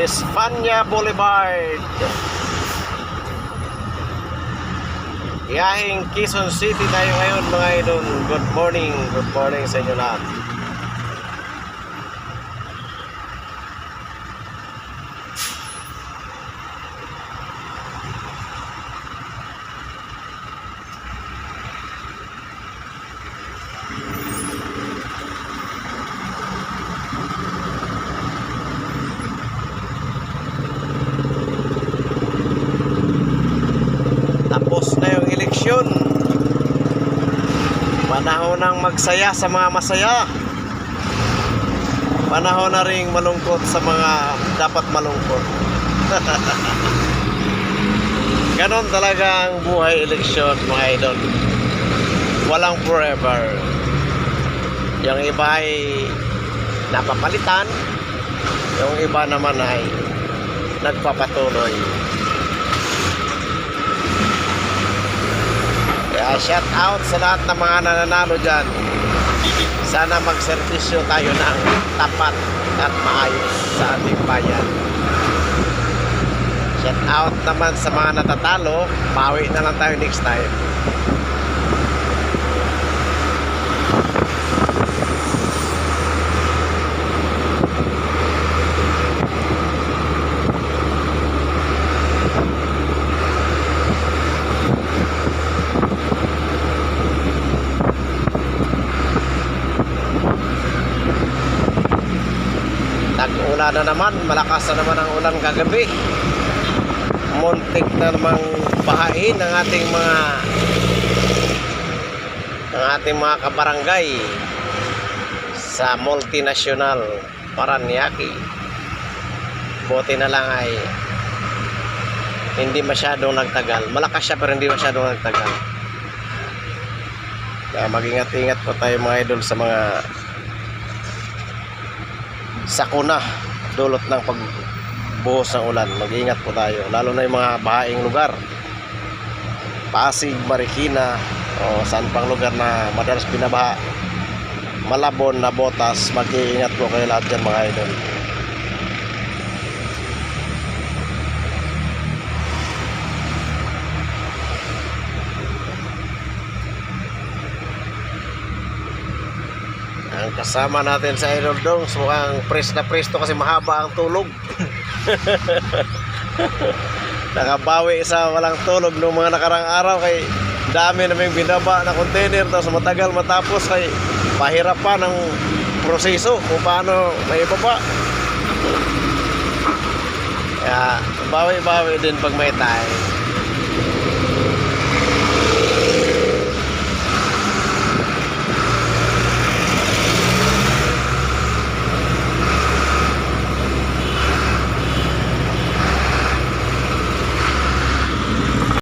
Espanya Boulevard. Yahing Quezon City tayo ngayon mga idol. Good morning, good morning sa inyo lahat. Tapos eleksyon. Panahon ng magsaya sa mga masaya. Panahon na ring malungkot sa mga dapat malungkot. Ganon talaga ang buhay eleksyon mga idol. Walang forever. Yung iba ay napapalitan. Yung iba naman ay nagpapatuloy. Kaya shout out sa lahat ng mga nananalo dyan. Sana magservisyo tayo ng tapat at maayos sa ating bayan. Shout out naman sa mga natatalo. Bawi na lang tayo next time. Tag-ulan na naman, malakas na naman ang ulan kagabi. Muntik na namang bahain ang ating mga ang ating mga kabarangay sa multinational Paranaque. Buti na lang ay hindi masyadong nagtagal. Malakas siya pero hindi masyadong nagtagal. Kaya mag-ingat-ingat po tayo mga idol sa mga sakuna dulot ng pagbuhos ng ulan. Mag-ingat po tayo lalo na yung mga bahaing lugar. Pasig, Marikina o saan pang lugar na madalas binabaha Malabon, Nabotas mag-iingat po kayo lahat dyan mga idol Ang kasama natin sa Idol Dongs mukhang press na press to kasi mahaba ang tulog. Nakabawi sa walang tulog noong mga nakarang araw kay dami naming binaba na container tapos matagal matapos kay pahirap pa ng proseso kung paano may ibaba. Kaya bawi-bawi din pag may tayo.